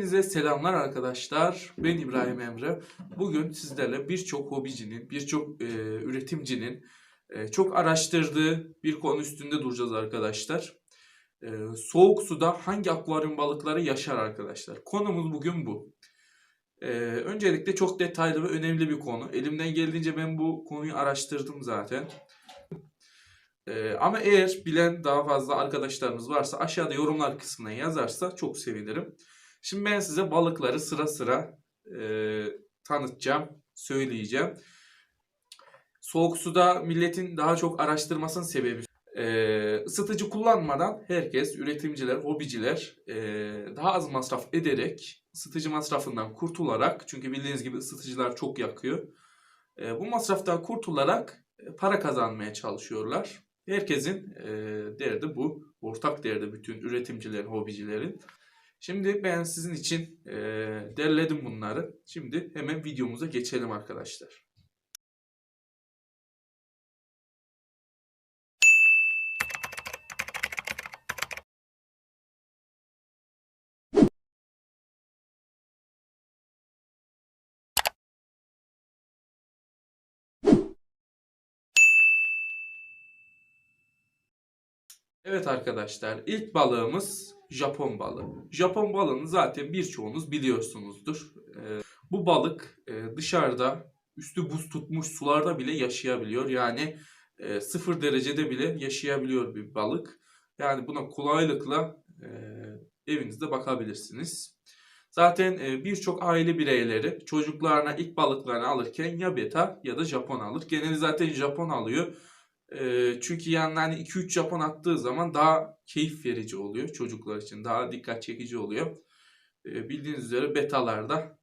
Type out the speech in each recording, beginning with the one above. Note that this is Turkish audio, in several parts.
Hepinize selamlar arkadaşlar. Ben İbrahim Emre. Bugün sizlerle birçok hobicinin, birçok e, üretimcinin e, çok araştırdığı bir konu üstünde duracağız arkadaşlar. E, soğuk suda hangi akvaryum balıkları yaşar arkadaşlar? Konumuz bugün bu. E, öncelikle çok detaylı ve önemli bir konu. Elimden geldiğince ben bu konuyu araştırdım zaten. E, ama eğer bilen daha fazla arkadaşlarımız varsa aşağıda yorumlar kısmına yazarsa çok sevinirim. Şimdi ben size balıkları sıra sıra e, tanıtacağım, söyleyeceğim. Soğuk suda milletin daha çok araştırmasının sebebi e, ısıtıcı kullanmadan herkes, üretimciler, hobiciler e, daha az masraf ederek ısıtıcı masrafından kurtularak çünkü bildiğiniz gibi ısıtıcılar çok yakıyor. E, bu masraftan kurtularak e, para kazanmaya çalışıyorlar. Herkesin e, derdi bu. Ortak derdi bütün üretimcilerin, hobicilerin. Şimdi ben sizin için e, derledim bunları. Şimdi hemen videomuza geçelim arkadaşlar. Evet arkadaşlar ilk balığımız Japon balığı. Japon balığını zaten birçoğunuz biliyorsunuzdur. Ee, bu balık e, dışarıda üstü buz tutmuş sularda bile yaşayabiliyor. Yani e, sıfır derecede bile yaşayabiliyor bir balık. Yani buna kolaylıkla e, evinizde bakabilirsiniz. Zaten e, birçok aile bireyleri çocuklarına ilk balıklarını alırken ya beta ya da Japon alır. Geneli zaten Japon alıyor. E, çünkü yanına hani 2-3 Japon attığı zaman daha keyif verici oluyor çocuklar için. Daha dikkat çekici oluyor. E, bildiğiniz üzere betalarda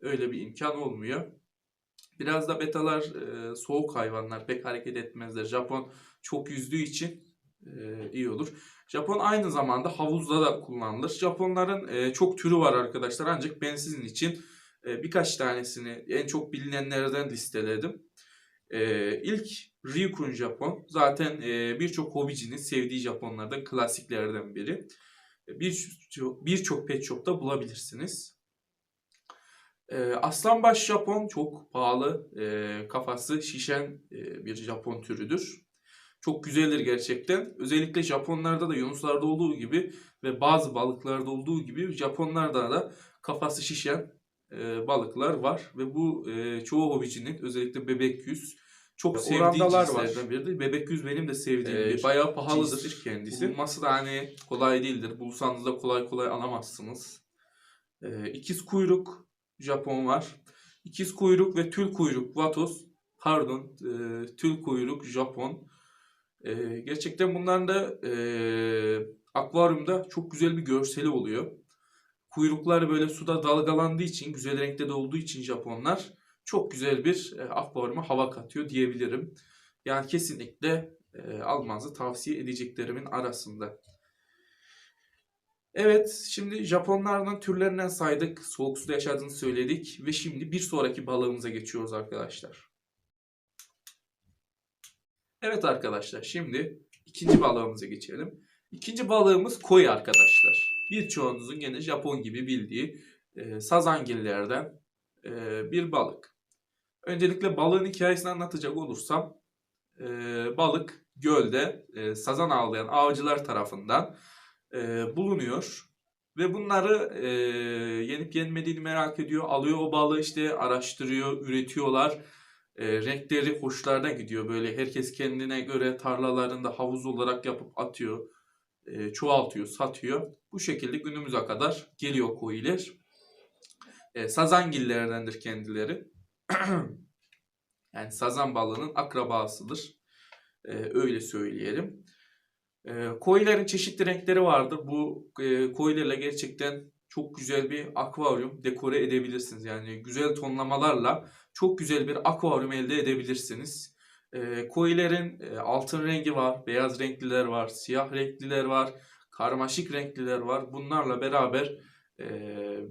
öyle bir imkan olmuyor. Biraz da betalar e, soğuk hayvanlar pek hareket etmezler. Japon çok yüzdüğü için e, iyi olur. Japon aynı zamanda havuzda da kullanılır. Japonların e, çok türü var arkadaşlar ancak ben sizin için e, birkaç tanesini en çok bilinenlerden listeledim. E, ilk Ryukun Japon. Zaten e, birçok hobicinin sevdiği Japonlardan klasiklerden biri. Birçok birçok pet shop'ta bulabilirsiniz. E, Aslanbaş Japon çok pahalı. E, kafası şişen e, bir Japon türüdür. Çok güzeldir gerçekten. Özellikle Japonlarda da Yunuslarda olduğu gibi ve bazı balıklarda olduğu gibi Japonlarda da kafası şişen e, balıklar var. Ve bu e, çoğu hobicinin özellikle bebek yüz çok sevdiği Orandalar var. cinslerden biridir. Bebek yüz benim de sevdiğim Ee, bir bayağı pahalıdır cinstir. kendisi. Bulması da hani kolay değildir. Bulsanız da kolay kolay alamazsınız. Ee, ikiz kuyruk Japon var. İkiz kuyruk ve tül kuyruk Vatos. Pardon, e, tül kuyruk Japon. E, gerçekten bunların da e, akvaryumda çok güzel bir görseli oluyor. Kuyrukları böyle suda dalgalandığı için, güzel renkte de olduğu için Japonlar çok güzel bir e, akvaryuma hava katıyor diyebilirim. Yani kesinlikle e, almanızı tavsiye edeceklerimin arasında. Evet, şimdi Japonlardan türlerinden saydık. Soğuk suda yaşadığını söyledik. Ve şimdi bir sonraki balığımıza geçiyoruz arkadaşlar. Evet arkadaşlar, şimdi ikinci balığımıza geçelim. İkinci balığımız koi arkadaşlar. Birçoğunuzun gene Japon gibi bildiği e, sazangillerden e, bir balık. Öncelikle balığın hikayesini anlatacak olursam e, balık gölde e, sazan avlayan avcılar tarafından e, bulunuyor. Ve bunları e, yenip yenmediğini merak ediyor. Alıyor o balığı işte araştırıyor, üretiyorlar. E, renkleri hoşlarına gidiyor. Böyle herkes kendine göre tarlalarında havuz olarak yapıp atıyor. E, çoğaltıyor, satıyor. Bu şekilde günümüze kadar geliyor koyiler. E, sazangillerdendir kendileri. yani sazan balığının akrabasıdır. E, öyle söyleyelim. E, koyilerin çeşitli renkleri vardır. Bu e, koyilerle gerçekten çok güzel bir akvaryum dekore edebilirsiniz. Yani güzel tonlamalarla çok güzel bir akvaryum elde edebilirsiniz. E, koyilerin e, altın rengi var, beyaz renkliler var, siyah renkliler var, karmaşık renkliler var. Bunlarla beraber e,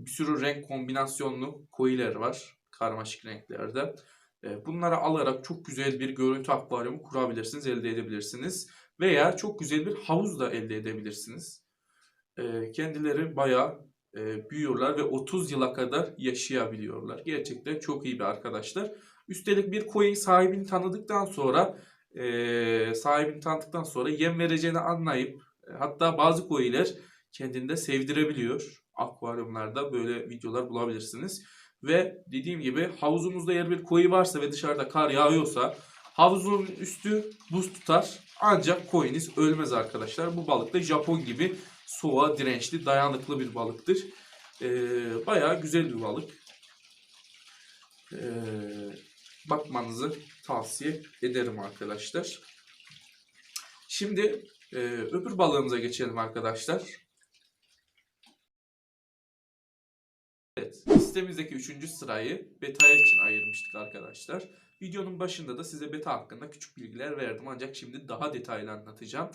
bir sürü renk kombinasyonlu koyiler var karmaşık renklerde. E, bunları alarak çok güzel bir görüntü akvaryumu kurabilirsiniz, elde edebilirsiniz. Veya çok güzel bir havuz da elde edebilirsiniz. E, kendileri bayağı e, büyüyorlar ve 30 yıla kadar yaşayabiliyorlar. Gerçekten çok iyi bir arkadaşlar. Üstelik bir koyun sahibini tanıdıktan sonra e, sahibini tanıdıktan sonra yem vereceğini anlayıp e, hatta bazı koyular kendinde sevdirebiliyor. Akvaryumlarda böyle videolar bulabilirsiniz. Ve dediğim gibi havuzunuzda eğer bir koyu varsa ve dışarıda kar yağıyorsa havuzun üstü buz tutar ancak koyunuz ölmez arkadaşlar. Bu balık da Japon gibi soğuğa dirençli, dayanıklı bir balıktır. Ee, bayağı güzel bir balık. Ee, bakmanızı tavsiye ederim arkadaşlar. Şimdi e, öbür balığımıza geçelim arkadaşlar. Evet, listemizdeki üçüncü sırayı beta'ya için ayırmıştık arkadaşlar. Videonun başında da size beta hakkında küçük bilgiler verdim ancak şimdi daha detaylı anlatacağım.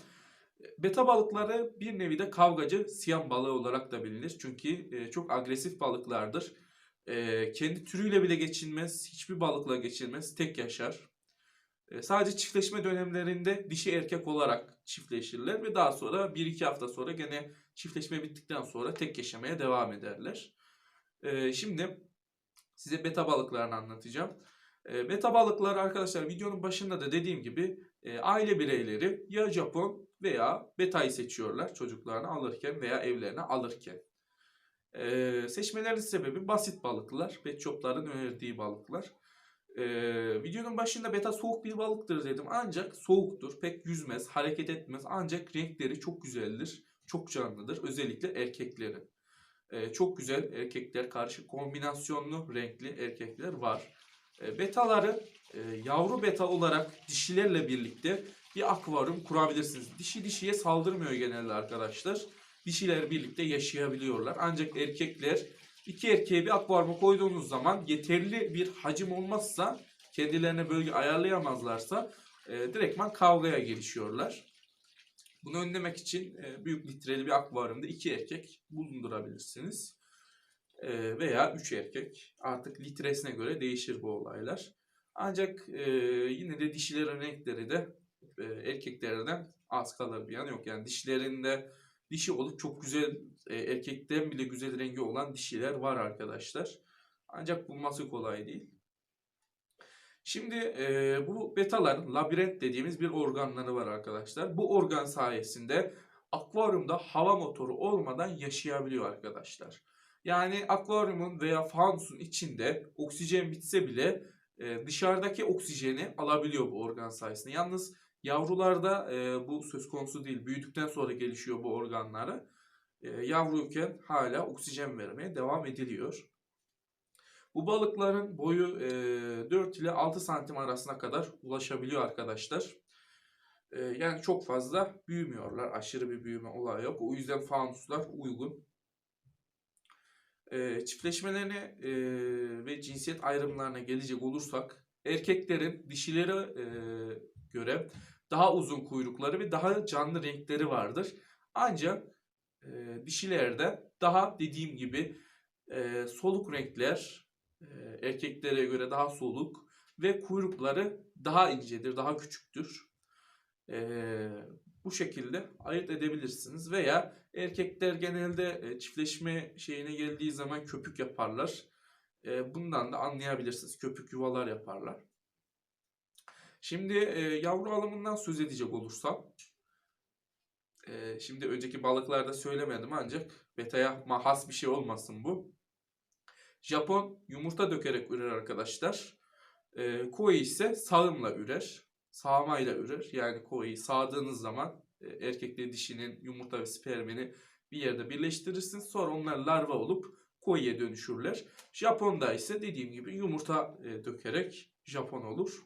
Beta balıkları bir nevi de kavgacı siyan balığı olarak da bilinir. Çünkü e, çok agresif balıklardır. E, kendi türüyle bile geçinmez, hiçbir balıkla geçinmez, tek yaşar. E, sadece çiftleşme dönemlerinde dişi erkek olarak çiftleşirler ve daha sonra 1-2 hafta sonra gene çiftleşme bittikten sonra tek yaşamaya devam ederler. E, şimdi size beta balıklarını anlatacağım. E, beta balıkları arkadaşlar videonun başında da dediğim gibi e, aile bireyleri ya Japon veya betayı seçiyorlar çocuklarını alırken veya evlerine alırken. E, seçmelerinin sebebi basit balıklar, pet shopların önerdiği balıklar. E, videonun başında beta soğuk bir balıktır dedim ancak soğuktur, pek yüzmez, hareket etmez ancak renkleri çok güzeldir, çok canlıdır özellikle erkekleri. E, çok güzel erkekler, karşı kombinasyonlu renkli erkekler var. E, betaları e, yavru beta olarak dişilerle birlikte bir akvaryum kurabilirsiniz. Dişi dişiye saldırmıyor genelde arkadaşlar. Dişiler birlikte yaşayabiliyorlar. Ancak erkekler iki erkeği bir akvaryuma koyduğunuz zaman yeterli bir hacim olmazsa kendilerine bölge ayarlayamazlarsa e, direktman kavgaya girişiyorlar. Bunu önlemek için e, büyük litreli bir akvaryumda iki erkek bulundurabilirsiniz. E, veya üç erkek. Artık litresine göre değişir bu olaylar. Ancak e, yine de dişilerin renkleri de erkeklerden az kalır bir yan yok. Yani dişlerinde dişi olup çok güzel erkekten bile güzel rengi olan dişiler var arkadaşlar. Ancak bulması kolay değil. Şimdi e, bu betaların labirent dediğimiz bir organları var arkadaşlar. Bu organ sayesinde akvaryumda hava motoru olmadan yaşayabiliyor arkadaşlar. Yani akvaryumun veya fanusun içinde oksijen bitse bile e, dışarıdaki oksijeni alabiliyor bu organ sayesinde. Yalnız Yavrularda e, bu söz konusu değil. Büyüdükten sonra gelişiyor bu organları. E, yavruyken hala oksijen vermeye devam ediliyor. Bu balıkların boyu e, 4 ile 6 santim arasına kadar ulaşabiliyor arkadaşlar. E, yani çok fazla büyümüyorlar. Aşırı bir büyüme olayı yok. O yüzden fanuslar uygun. E, çiftleşmelerine e, ve cinsiyet ayrımlarına gelecek olursak erkeklerin dişilere e, göre daha uzun kuyrukları ve daha canlı renkleri vardır. Ancak e, dişilerde daha dediğim gibi e, soluk renkler erkeklere göre daha soluk ve kuyrukları daha incedir, daha küçüktür. E, bu şekilde ayırt edebilirsiniz veya erkekler genelde e, çiftleşme şeyine geldiği zaman köpük yaparlar. E, bundan da anlayabilirsiniz. Köpük yuvalar yaparlar. Şimdi e, yavru alımından söz edecek olursam. E, şimdi önceki balıklarda söylemedim ancak betaya mahas bir şey olmasın bu. Japon yumurta dökerek ürer arkadaşlar. E, koi ise sağımla ürer. Sağmayla ürer. Yani koi sağdığınız zaman e, erkekle dişinin yumurta ve spermini bir yerde birleştirirsiniz. Sonra onlar larva olup koiye dönüşürler. Japon'da ise dediğim gibi yumurta e, dökerek Japon olur.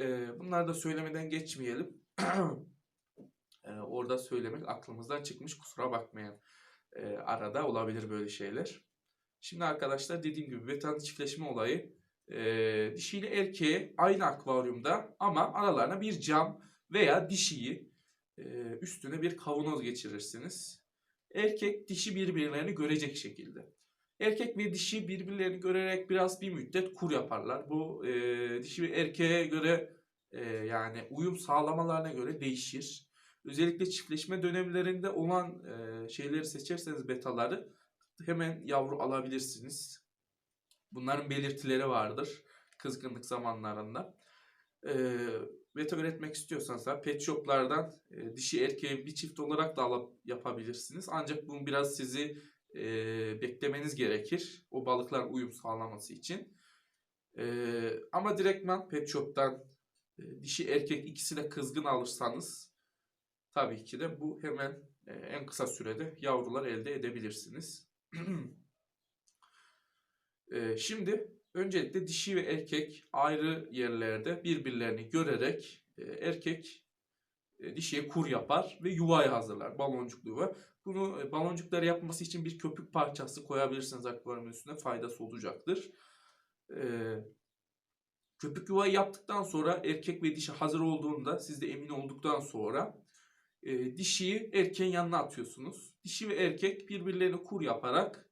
E, bunları da söylemeden geçmeyelim. e, orada söylemek aklımızdan çıkmış kusura bakmayın. E, arada olabilir böyle şeyler. Şimdi arkadaşlar dediğim gibi veteran çiftleşme olayı e, dişiyle erkeği aynı akvaryumda ama aralarına bir cam veya dişiyi e, üstüne bir kavanoz geçirirsiniz. Erkek dişi birbirlerini görecek şekilde. Erkek ve dişi birbirlerini görerek biraz bir müddet kur yaparlar. Bu e, dişi ve erkeğe göre e, yani uyum sağlamalarına göre değişir. Özellikle çiftleşme dönemlerinde olan e, şeyleri seçerseniz betaları hemen yavru alabilirsiniz. Bunların belirtileri vardır kızgınlık zamanlarında. Ee, veto üretmek istiyorsanız pet shoplardan e, dişi erkeği bir çift olarak da alıp yapabilirsiniz. Ancak bu biraz sizi e, beklemeniz gerekir. O balıklar uyum sağlaması için. E, ama direktman pet shop'tan e, dişi erkek ikisine kızgın alırsanız tabii ki de bu hemen e, en kısa sürede yavrular elde edebilirsiniz. E, şimdi öncelikle dişi ve erkek ayrı yerlerde birbirlerini görerek e, erkek e, dişiye kur yapar ve yuvayı hazırlar. Baloncuklu yuva. Bunu e, baloncukları yapması için bir köpük parçası koyabilirsiniz akvaryumun üstüne faydası olacaktır. E, köpük yuvayı yaptıktan sonra erkek ve dişi hazır olduğunda siz de emin olduktan sonra e, dişiyi erkeğin yanına atıyorsunuz. Dişi ve erkek birbirlerine kur yaparak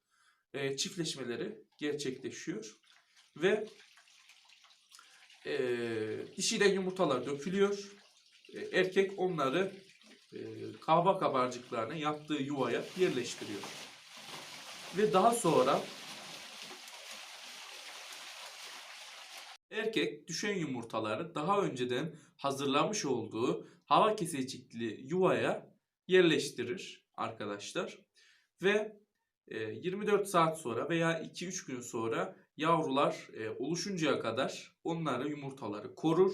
e, çiftleşmeleri gerçekleşiyor. Ve e, dişiden yumurtalar dökülüyor. E, erkek onları e, kahva kabarcıklarına yaptığı yuvaya yerleştiriyor. Ve daha sonra erkek düşen yumurtaları daha önceden hazırlamış olduğu hava kesecikli yuvaya yerleştirir arkadaşlar. Ve e, 24 saat sonra veya 2-3 gün sonra yavrular e, oluşuncaya kadar onları yumurtaları korur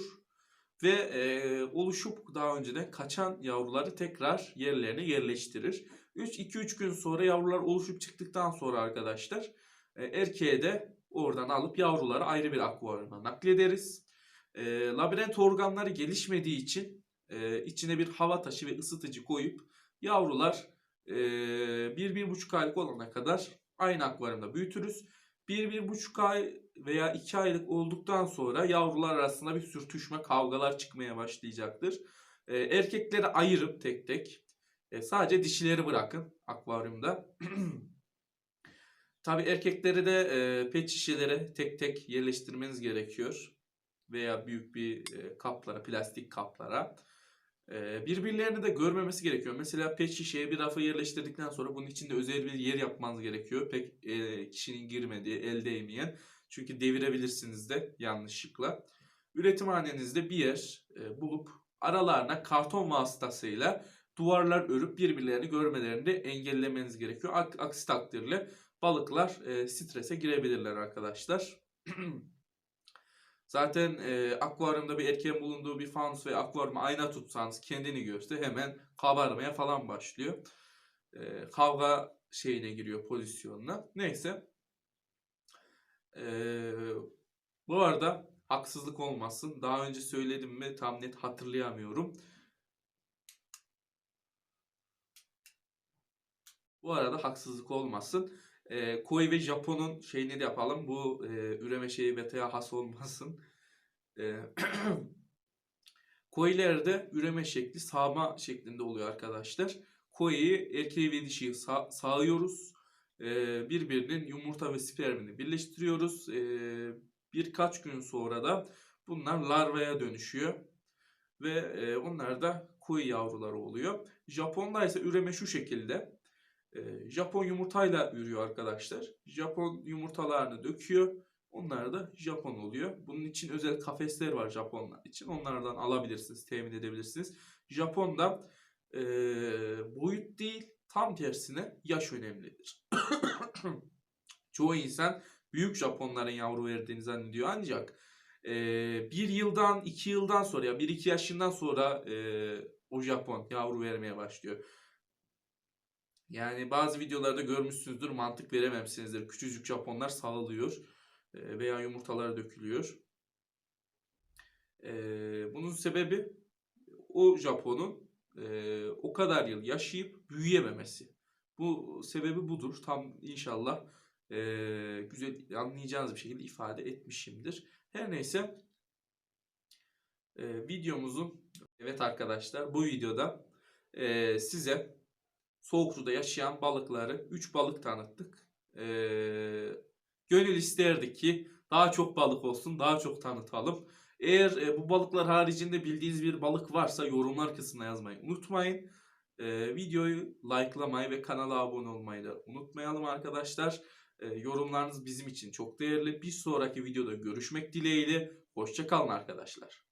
ve e, oluşup daha önceden kaçan yavruları tekrar yerlerine yerleştirir. 3-2-3 gün sonra yavrular oluşup çıktıktan sonra arkadaşlar e, erkeğe de oradan alıp yavruları ayrı bir akvaryuma naklederiz. E, labirent organları gelişmediği için e, içine bir hava taşı ve ısıtıcı koyup yavrular e, 1-1,5 aylık olana kadar aynı akvaryumda büyütürüz. 1-1,5 ay veya 2 aylık olduktan sonra yavrular arasında bir sürtüşme, kavgalar çıkmaya başlayacaktır. E, erkekleri ayırıp tek tek e, sadece dişileri bırakın akvaryumda. Tabi erkekleri de e, pet şişelere tek tek yerleştirmeniz gerekiyor. Veya büyük bir e, kaplara, plastik kaplara. E, birbirlerini de görmemesi gerekiyor. Mesela pet şişeye bir rafa yerleştirdikten sonra bunun içinde özel bir yer yapmanız gerekiyor. Pek e, kişinin girmediği, el değmeyen. Çünkü devirebilirsiniz de yanlışlıkla. Üretimhanenizde bir yer e, bulup aralarına karton vasıtasıyla duvarlar örüp birbirlerini görmelerini de engellemeniz gerekiyor. Ak- Aksi takdirde balıklar e, strese girebilirler arkadaşlar. Zaten e, akvaryumda bir erkeğin bulunduğu bir fanus ve akvaryuma ayna tutsanız kendini görse hemen kabarmaya falan başlıyor. E, kavga şeyine giriyor pozisyonuna. Neyse. E, bu arada haksızlık olmasın. Daha önce söyledim mi tam net hatırlayamıyorum. Bu arada haksızlık olmasın. E, Koi ve Japon'un şeyini de yapalım. Bu e, üreme şeyi beta'ya has olmasın. E, Koi'lerde üreme şekli sağma şeklinde oluyor arkadaşlar. Koi'yi erkeği ve dişiyi sağ, sağıyoruz. E, birbirinin yumurta ve spermini birleştiriyoruz. E, birkaç gün sonra da bunlar larvaya dönüşüyor. Ve e, onlar da koi yavruları oluyor. Japon'da ise üreme şu şekilde. E, Japon yumurtayla ürüyor arkadaşlar. Japon yumurtalarını döküyor. Onlar da Japon oluyor. Bunun için özel kafesler var Japonlar için. Onlardan alabilirsiniz, temin edebilirsiniz. Japon'da e, boyut değil, tam tersine yaş önemlidir. Çoğu insan büyük Japonların yavru verdiğini zannediyor. Ancak e, bir yıldan, iki yıldan sonra ya bir iki yaşından sonra e, o Japon yavru vermeye başlıyor. Yani bazı videolarda görmüşsünüzdür mantık verememişsinizdir. Küçücük Japonlar sağılıyor e, veya yumurtaları dökülüyor. E, bunun sebebi o Japon'un e, o kadar yıl yaşayıp büyüyememesi. Bu sebebi budur. Tam inşallah güzel anlayacağınız bir şekilde ifade etmişimdir. Her neyse videomuzun evet arkadaşlar bu videoda size soğuk suda yaşayan balıkları 3 balık tanıttık. E, gönül isterdik ki daha çok balık olsun, daha çok tanıtalım. Eğer e, bu balıklar haricinde bildiğiniz bir balık varsa yorumlar kısmına yazmayı unutmayın. Ee, videoyu likelamayı ve kanala abone olmayı da unutmayalım arkadaşlar. Ee, yorumlarınız bizim için çok değerli. Bir sonraki videoda görüşmek dileğiyle. Hoşçakalın arkadaşlar.